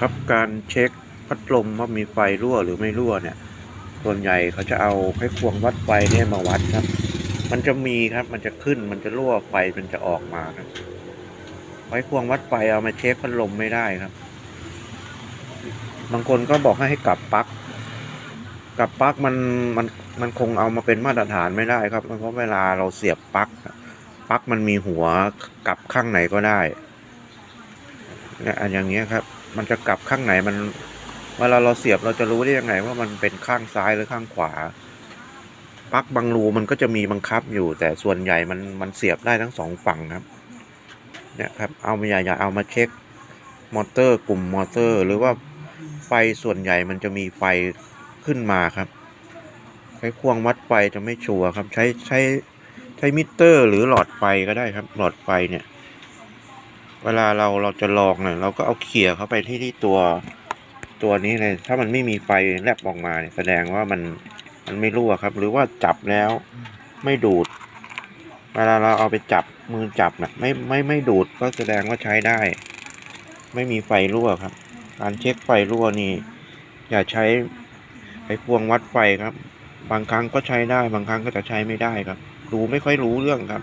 ครับการเช็คพัดลมว่ามีไฟรั่วหรือไม่รั่วเนี่ย ส่วนใหญ่เขาจะเอาไขควงวัดไฟเนี่ยมาวัดครับ มันจะมีครับมันจะขึ้นมันจะรั่วไฟมันจะออกมาครับไขควงวัดไฟเอามาเช็คพัดลมไม่ได้ครับ บางคนก็บอกให้ให้กลับปลั๊กกลับปลั๊กมันมันมันคงเอามาเป็นมาตรฐานไม่ได้ครับ เพราะเวลาเราเสียบปลั๊กปลั๊กมันมีหัวกลับข้างไหนก็ได้เนี่ยอันอย่างเงี้ยครับ มันจะกลับข้างไหนมันเวลาเราเสียบเราจะรู้ได้ยังไง ว่ามันเป็นข้างซ้ายหรือข้างขวาปลั๊กบางรูมันก็จะมีบังคับอยู่ แต่ส่วนใหญ่มันมันเสียบได้ทั้งสองฝั่งครับ เนี่ยครับเอามาอย่าอย่าเอามาเช็คมอเตอร์กลุ่มมอเตอร์ หรือว่าไฟส่วนใหญ่มันจะมีไฟขึ้นมาครับ ใช้ควงวัดไฟจะไม่ชัวร์ครับ ใช้ใช้ใช้มิเตอร์ หรือหลอดไฟก็ได้ครับ หลอดไฟเนี่ย เวลาเราเราจะลองเนี่ยเราก็เอาเขี่ยเข้าไปที่ที่ตัวตัวนี้เลย ถ้ามันไม่มีไฟแลบออกมาเนี่ยแสดงว่ามันมันไม่รั่วครับ หรือว่าจับแล้วไม่ดูด เวลาเราเอาไปจับมือจับนะไม่ไม่ไม่ดูดก็แสดงว่าใช้ได้ ไม่มีไฟรั่วครับ การเช็คไฟรั่วนี่ อย่าใช้ไอ้พวงวัดไฟครับ บางครั้งก็ใช้ได้ บางครั้งก็จะใช้ไม่ได้ครับ ดูไม่ค่อยรู้เรื่องครับ